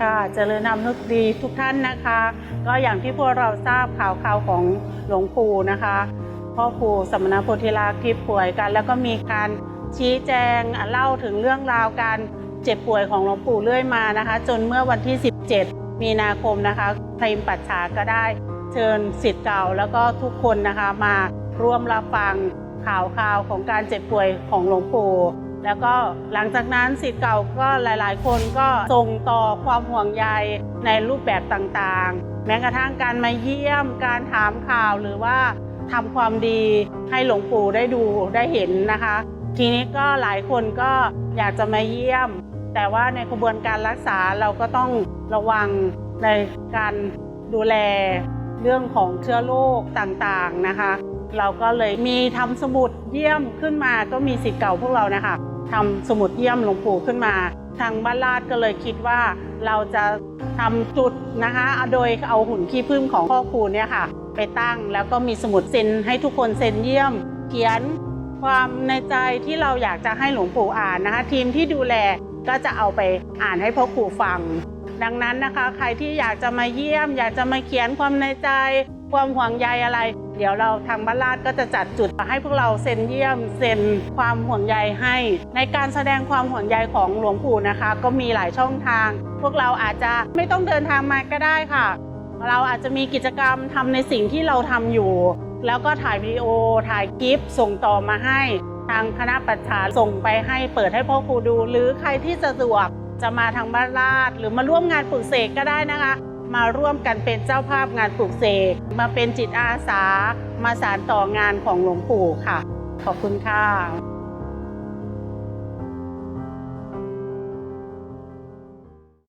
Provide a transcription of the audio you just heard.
ค่ะเจริญนำนุกดีทุกท่านนะคะ ก็อย่างที่พวกเราทราบข่าวข่าวของหลวงปู่นะคะพ่อครูสมณโพธิลาที่ป่วยกัน แล้วก็มีการชี้แจงเล่าถึงเรื่องราวการเจ็บป่วยของหลวงปู่เรื่อยมานะคะ จนเมื่อวันที่ 17 มีนาคมนะคะไทยปัจฉาก็ได้ เชิญสิทธิ์เก่าแล้วก็ทุกคนนะคะมาร่วมรับฟังข่าวข่าวของการเจ็บป่วยของหลวงปู่ แล้วก็หลังจากนั้นสิทธิ์เก่าก็หลาย ๆ คนก็ส่งต่อความห่วงใยในรูปแบบต่างๆ แม้กระทั่งการมาเยี่ยม การถามข่าวหรือว่าทำความดีให้หลวงปู่ได้ดูได้เห็นนะคะ ทีนี้ก็หลายคนก็อยากจะมาเยี่ยม แต่ว่าในกระบวนการรักษาเราก็ต้องระวังในการดูแลเรื่องของเชื้อโรคต่างๆนะคะ เราก็เลยมีทำสมุดเยี่ยมขึ้นมาก็มีสิทธิ์เก่าพวกเรานะคะ ทำสมุดเยี่ยมหลวงปู่ขึ้นมา ทางบ้านลาดก็เลยคิดว่าเราจะทำจุดนะคะโดยเอาหุ่นขี้ผึ้งของพ่อครูเนี่ยค่ะ ไปตั้งแล้วก็มีสมุดเซ็นให้ทุกคนเซ็นเยี่ยม เขียนความในใจที่เราอยากจะให้หลวงปู่อ่านนะคะ ทีมที่ดูแลก็จะเอาไปอ่านให้พ่อครูฟัง ดังนั้นนะคะ ใครที่อยากจะมาเยี่ยม อยากจะมาเขียนความในใจ ความห่วงใยอะไร เดี๋ยวเราทางบ้านลาดก็จะจัดจุดให้พวกเราเซ็นเยี่ยมเซ็นความห่วงใยให้ ในการแสดงความห่วงใยของหลวงปู่นะคะ ก็มีหลายช่องทาง พวกเราอาจจะไม่ต้องเดินทางมาก็ได้ค่ะ เราอาจจะมีกิจกรรมทำในสิ่งที่เราทำอยู่ แล้วก็ถ่ายวิดีโอถ่ายคลิปส่งต่อมาให้ทางคณะปัจฉาส่งไปให้เปิดให้พ่อครูดู หรือใครที่สะดวก จะมาทางบ้านลาดหรือมาร่วมงานปลูกเสกก็ได้นะคะ มาร่วมกันเป็นเจ้าภาพงานปลูกเสกมาเป็นจิตอาสา มาสานต่องานของหลวงปู่ค่ะ ขอบคุณค่ะ